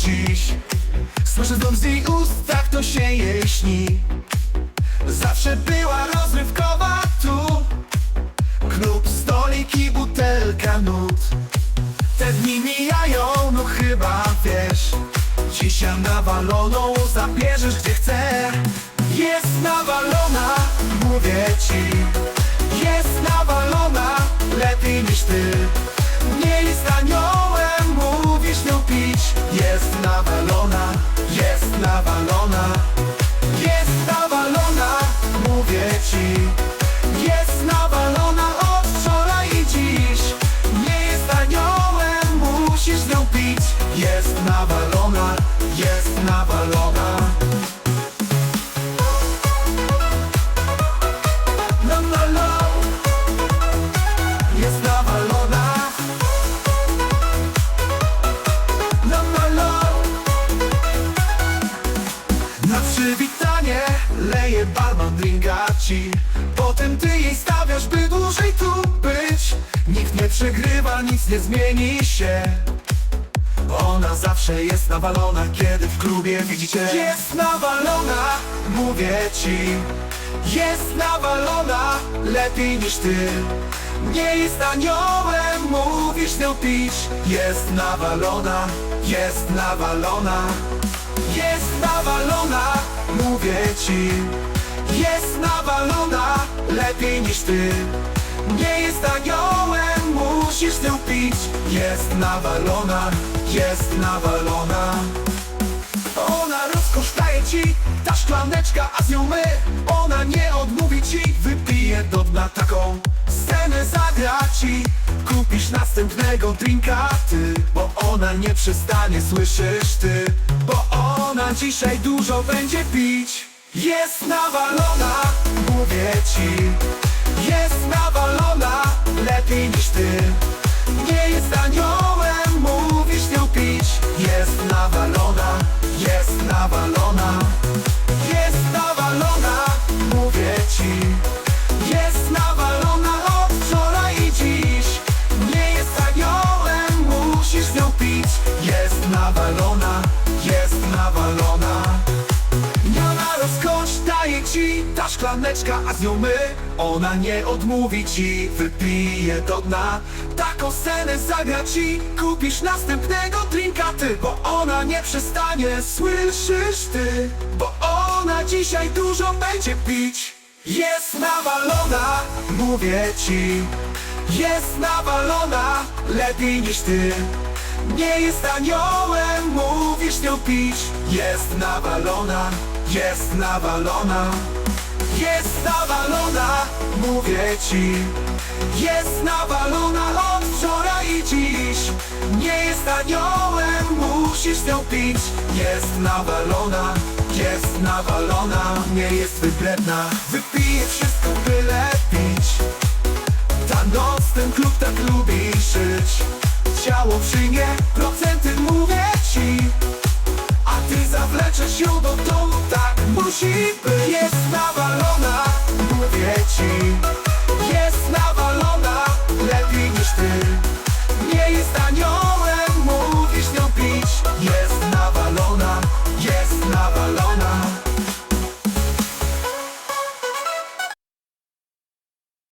dziś. Słyszę znów z jej ust, tak to się jej śni Zawsze była rozrywkowa tu. Klub, stolik i butelka nut. Te dni mijają, no chyba wiesz. Dzisiaj nawaloną zabierzesz gdzie chcę. Jest nawalona, mówię ci. Jest nawalona, lepiej niż ty. Nie jest nawalona, jest nawalona. Jest nawalona, mówię ci. Jest nawalona od wczoraj i dziś. Nie jest aniołem, musisz nią pić. Jest nawalona, jest nawalona ci Potem ty jej stawiasz, by dłużej tu być. Nikt nie przegrywa, nic nie zmieni się. Ona zawsze jest nawalona, kiedy w klubie widzicie. Jest nawalona, mówię ci. Jest nawalona, lepiej niż ty. Nie jest aniołem, mówisz nią pić Jest nawalona, jest nawalona. Jest nawalona, mówię ci Jest nawalona, lepiej niż ty. Nie jest aniołem, musisz nią pić. Jest nawalona, jest nawalona. Ona rozkosz daje ci, ta szklaneczka, a z nią my. Ona nie odmówi ci, wypije do dna taką Scenę zagra ci, kupisz następnego drinka ty Bo ona nie przestanie, słyszysz ty. Bo ona dzisiaj dużo będzie pić Jest nawalona, mówię ci. Jest nawalona, lepiej niż ty. Nie jest aniołem, mówisz nią pić. Jest nawalona, jest nawalona. Jest nawalona, mówię ci. Jest nawalona od wczoraj i dziś. Nie jest aniołem, musisz nią pić. Jest nawalona, jest nawalona szklaneczka, a z nią my. Ona nie odmówi ci, wypije do dna. Taką scenę zagra ci, kupisz następnego drinka ty Bo ona nie przestanie, słyszysz ty? Bo ona dzisiaj dużo będzie pić. Jest nawalona, mówię ci. Jest nawalona, lepiej niż ty. Nie jest aniołem, mówisz nią pić. Jest nawalona, jest nawalona Jest nawalona, mówię ci. Jest nawalona od wczoraj i dziś. Nie jest aniołem, musisz nią pić. Jest nawalona, jest nawalona Nie jest wybredna, wypije wszystko byle pić ta noc, ten klub tak lubi żyć. Ciało przyjmie, procenty mówię ci. A ty zawleczesz ją do domu, tak musi być. Jest nawalona